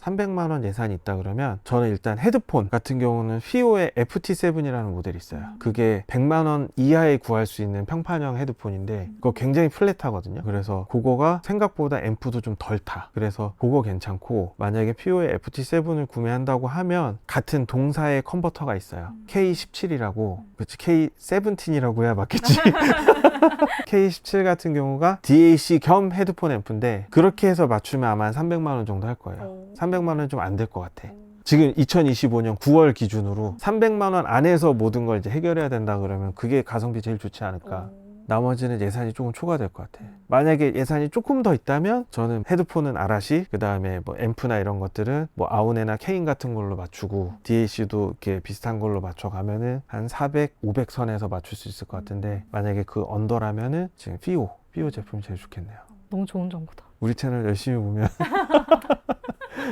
300만 원 예산이 있다 그러면 저는 일단 헤드폰 같은 경우는 피오의 FT7이라는 모델이 있어요. 그게 100만 원 이하에 구할 수 있는 평판형 헤드폰인데 그거 굉장히 플랫하거든요. 그래서 그거가 생각보다 앰프도 좀 덜 타. 그래서 그거 괜찮고 만약에 피오의 FT7을 구매한다고 하면 같은 동사의 컨버터가 있어요. K17이라고 그치 K17이라고 해야 맞겠지. K17 같은 경우가 DAC 겸 헤드폰 앰프인데 그렇게 해서 맞추면 아마 한 300만 원 정도 할 거예요. 어. 300만 원 좀 안 될 것 같아. 지금 2025년 9월 기준으로 300만 원 안에서 모든 걸 이제 해결해야 된다 그러면 그게 가성비 제일 좋지 않을까. 어. 나머지는 예산이 조금 초과될 것 같아. 만약에 예산이 조금 더 있다면 저는 헤드폰은 아라시, 그 다음에 뭐 앰프나 이런 것들은 뭐 아우네나 케인 같은 걸로 맞추고 DAC도 이렇게 비슷한 걸로 맞춰가면은 한 400, 500 선에서 맞출 수 있을 것 같은데 만약에 그 언더라면은 지금 피오, 피오 제품이 제일 좋겠네요. 너무 좋은 정보다. 우리 채널 열심히 보면